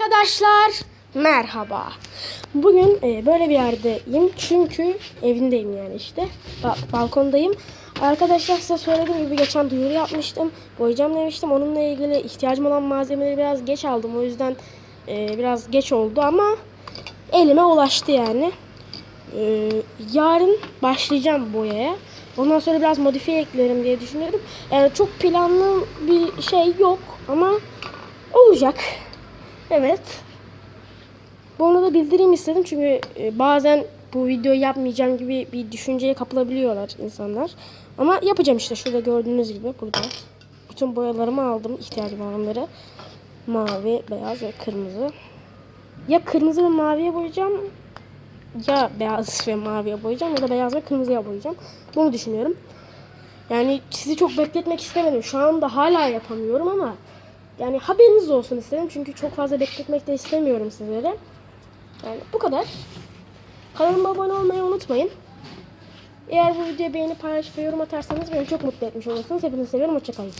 Arkadaşlar merhaba. Bugün e, böyle bir yerdeyim çünkü evindeyim yani işte. Ba- balkondayım. Arkadaşlar size söylediğim gibi geçen duyuru yapmıştım. Boyayacağım demiştim. Onunla ilgili ihtiyacım olan malzemeleri biraz geç aldım. O yüzden e, biraz geç oldu ama elime ulaştı yani. E, yarın başlayacağım boyaya. Ondan sonra biraz modifiye eklerim diye düşünüyorum. Yani çok planlı bir şey yok ama olacak. Evet. Bunu da bildireyim istedim çünkü e, bazen bu videoyu yapmayacağım gibi bir düşünceye kapılabiliyorlar insanlar. Ama yapacağım işte şurada gördüğünüz gibi burada. Bütün boyalarımı aldım ihtiyacım olanları. Mavi, beyaz ve kırmızı. Ya kırmızı ve maviye boyayacağım ya beyaz ve maviye boyayacağım ya da beyaz ve kırmızıya boyayacağım. Bunu düşünüyorum. Yani sizi çok bekletmek istemedim. Şu anda hala yapamıyorum ama yani haberiniz olsun istedim. Çünkü çok fazla bekletmek de istemiyorum sizlere. Yani bu kadar. Kanalıma abone olmayı unutmayın. Eğer bu videoyu beğenip paylaşıp yorum atarsanız beni çok mutlu etmiş olursunuz. Hepinizi seviyorum. Hoşçakalın.